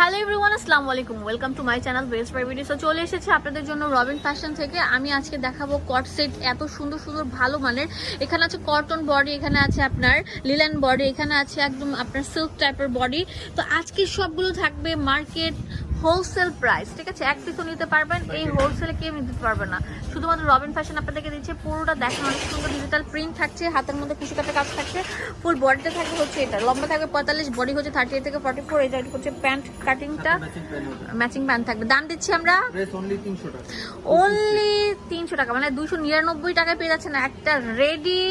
Hello everyone আসসালামু আলাইকুম welcome to my channel best buy video চলে এসেছে আপনাদের জন্য রবিন ফ্যাশন থেকে। আমি আজকে দেখাবো কট সেট এত সুন্দর সুন্দর ভালো মানের। এখানে আছে কটন বডি এখানে আছে আপনার লিলেন বডি এখানে আছে একদম আপনার সিল্ক টাইপের বডি তো আজকে সবগুলো থাকবে মার্কেট হোলসেল প্রাইস ঠিক আছে? এক পিসও নিতে পারবেন এই হোলসেলে কেউ নিতে পারবে না। শুধুমাত্র রবিন ফ্যাশন আপনাদেরকে দিচ্ছে পুরোটা দেখেন অনেক সুন্দর ডিজিটাল প্রিন্ট থাকছে হাতের মধ্যে খুশি কাটা কাজ থাকছে ফুল বডিটা থাকবে হচ্ছে এটা। লম্বা থাকবে পঁয়তাল্লিশ বডি হচ্ছে থার্টি এইট থেকে ফর্টি ফোর এটা হচ্ছে প্যান্ট কাটিংটা ম্যাচিং প্যান্ট থাকবে। দাম দিচ্ছি আমরা অনলি 300 টাকা। অনলি তিনশো টাকা মানে দুশো নিরানব্বই টাকায় পেয়ে যাচ্ছেন একটা রেডি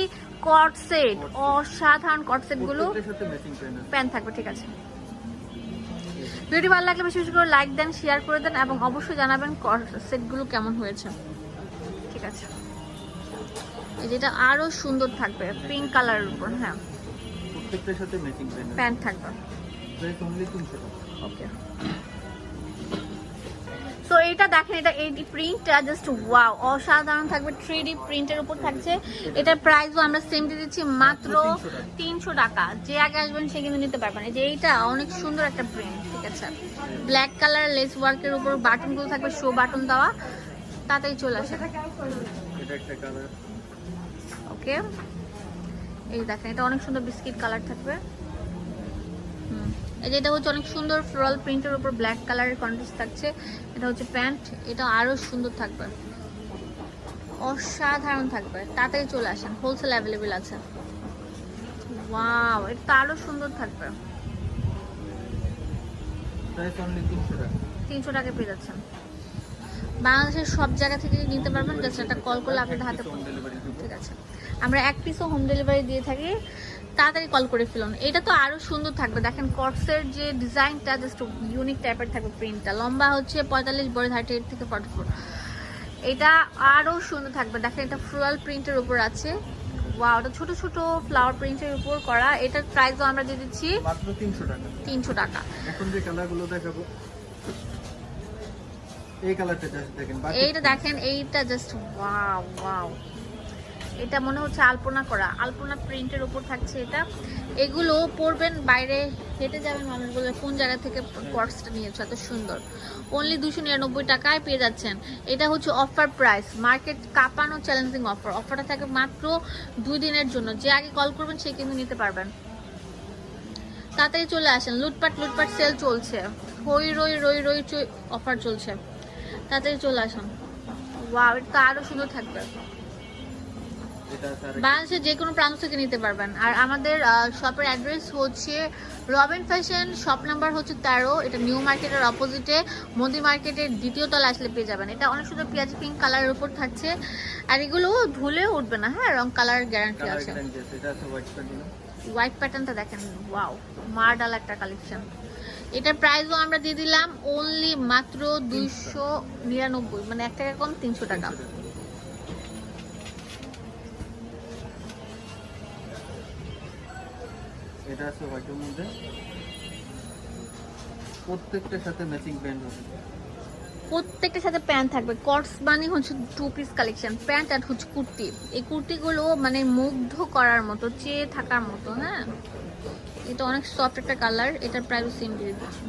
কট সেট অসাধারণ কট সেটগুলো। প্রত্যেকটার সাথে ম্যাচিং প্যান্ট আছে। প্যান্ট থাকবে ঠিক আছে। ভিডিও ভালো লাগলে বেশি বেশি করে লাইক দেন শেয়ার করে দেন এবং অবশ্যই জানাবেন সেটগুলো কেমন হয়েছে। ঠিক আছে। এই যেটা আরও সুন্দর থাকবে পিঙ্ক কালারের উপর হ্যাঁ। প্রত্যেকটার সাথে ম্যাচিং প্যান্ট থাকবে। প্রাইস অনলি 300 টাকা। ওকে সো এটা দেখেন এটা এই প্রিন্টটা জাস্ট ওয়াও অসাধারণ থাকবে থ্রি ডি প্রিন্টের উপর থাকছে। এটার প্রাইসও আমরা সেম দিয়ে দিচ্ছি মাত্র তিনশো টাকা। যে আগে আসবেন সে কিন্তু নিতে পারবেন যে এইটা অনেক সুন্দর একটা প্রিন্ট ঠিক আছে? ব্ল্যাক কালার লেস ওয়ার্কের উপর বাটনগুলো থাকবে শো বাটন দেওয়া। তাতেই চলে আসে। ওকে এই দেখেন এটা অনেক সুন্দর বিস্কিট কালার থাকবে। হুম। এটা হচ্ছে অনেক সুন্দর ফ্লোরাল প্রিন্টের উপর ব্ল্যাক কালারের কন্ট্রাস্ট থাকছে। এটা হচ্ছে প্যান্ট এটা আরও সুন্দর থাকবে। অসাধারণ থাকবে। তাড়াতাড়ি চলে আসেন হোলসেল অ্যাভেলেবেল আছে। ওয়াও এটা তো আরও সুন্দর থাকবে। প্রাইস অনলি 300 টাকা। তিনশো টাকা পেয়ে যাচ্ছেন। বাংলাদেশের সব জায়গা থেকে নিতে পারবেন। জাস্ট একটা কল করলে আপনাদের হাতে ঠিক আছে। আমরা এক পিসও হোম ডেলিভারি দিয়ে থাকি। তাড়াতাড়ি কল করে ফেলুন এটা তো আরও সুন্দর থাকবে। দেখেন কটসের যে ডিজাইনটা জাস্ট ইউনিক টাইপের থাকবে প্রিন্টটা লম্বা হচ্ছে পঁয়তাল্লিশ বড় থার্টি এইট থেকে ফর্টি ফোর এটা আরও সুন্দর থাকবে। দেখেন এটা ফ্লোরাল প্রিন্টের উপর আছে। ওয়াও এটা ছোট ছোট ফ্লাওয়ার প্রিন্টের উপর করা। এটার প্রাইসও আমরা দিয়ে দিচ্ছি মাত্র 300 টাকা। তিনশো টাকা। এখন যে কালারগুলো দেখাবো এই কালারটা জাস্ট দেখেন। এইটা দেখেন এইটা জাস্ট ওয়াও ওয়াও এটা মনে হচ্ছে আলপনা করা। আলপনা প্রিন্টের উপর থাকছে এটা। এগুলো পরবেন, বাইরে হেঁটে যাবেন মানুষগুলো, কোন জায়গা থেকে পর্সটা নিয়েছো, এত সুন্দর। অনলি দুশো নিরানব্বই টাকায় পেয়ে যাচ্ছেন। এটা হচ্ছে অফার প্রাইস মার্কেট কাঁপানো চ্যালেঞ্জিং অফার অফারটা থাকে মাত্র দুই দিনের জন্য। যে আগে কল করবেন, সে কিন্তু নিতে পারবেন। তাড়াতাড়ি চলে আসেন। লুটপাট লুটপাট সেল চলছে। হই রই রই রই অফার চলছে। তাড়াতাড়ি চলে আসুন। ওয়াও এটা তো আরও সুন্দর থাকবে। বাংলাদেশের যে কোনো প্রান্ত থেকে নিতে পারবেন। আর আমাদের শপের অ্যাড্রেস হচ্ছে রবিন ফ্যাশন শপ নাম্বার হচ্ছে তেরো এটা নিউ মার্কেটের অপোজিটে মোদি মার্কেটের দ্বিতীয় তলা আসলে পেয়ে যাবেন। এটা অনেক সুন্দর পেঁয়াজি পিঙ্ক কালারের উপর থাকছে। আর এগুলো ধুলেও উঠবে না হ্যাঁ? রং কালার গ্যারান্টি আছে। হোয়াইট প্যাটার্নটা দেখেন ওয়াও মার্ডাল একটা কালেকশন এটার প্রাইসও আমরা দিয়ে দিলাম অনলি মাত্র দুইশো নিরানব্বই মানে এক টাকা কম তিনশো টাকা। এটা আছে হোয়াইটের মধ্যে। প্রত্যেকটার সাথে ম্যাচিং প্যান্ট হবে। প্রত্যেকটার সাথে প্যান্ট থাকবে। কটস মানে হচ্ছে টু পিস কালেকশন প্যান্ট আর হচ্ছে কুর্তি। এই কুর্তিগুলো মানে মুগ্ধ করার মতো চেয়ে থাকার মতো হ্যাঁ? এটা অনেক সফট একটা কালার এটার প্রাইস সেম দিয়ে দিচ্ছি।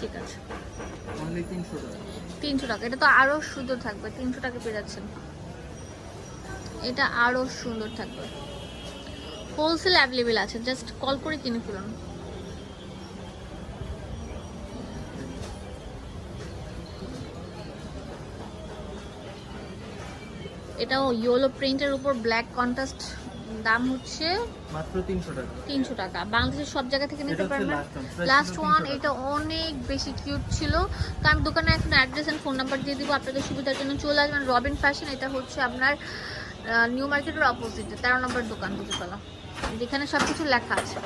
ঠিক আছে। অনলি 300 টাকা। তিনশো টাকা। এটা তো আরও সুন্দর থাকবে। তিনশো টাকা পেয়ে যাচ্ছেন। এটা আরও সুন্দর থাকবে। হোলসেল অ্যাভেলেবেল আছে জাস্ট কল করে কিনে ফেলুন। এটাও ইয়েলো প্রিন্টের উপর ব্ল্যাক কন্ট্রাস্ট দাম হচ্ছে মাত্র 300 টাকা। তিনশো টাকা। বাংলাদেশের সব জায়গা থেকে নিতে পারবেন। লাস্ট ওয়ান এটা অনেক বেশি কিউট ছিল। তো আমি দোকানে এখন অ্যাড্রেস এন্ড ফোন নাম্বার দিয়ে দিব আপনাদের সুবিধার জন্য চলে আসবেন। রবিন ফ্যাশন এটা হচ্ছে আপনার নিউ মার্কেটের অপোজিটে তেরো নম্বর দোকান দুপুরতলা যেখানে সবকিছু লেখা আছে।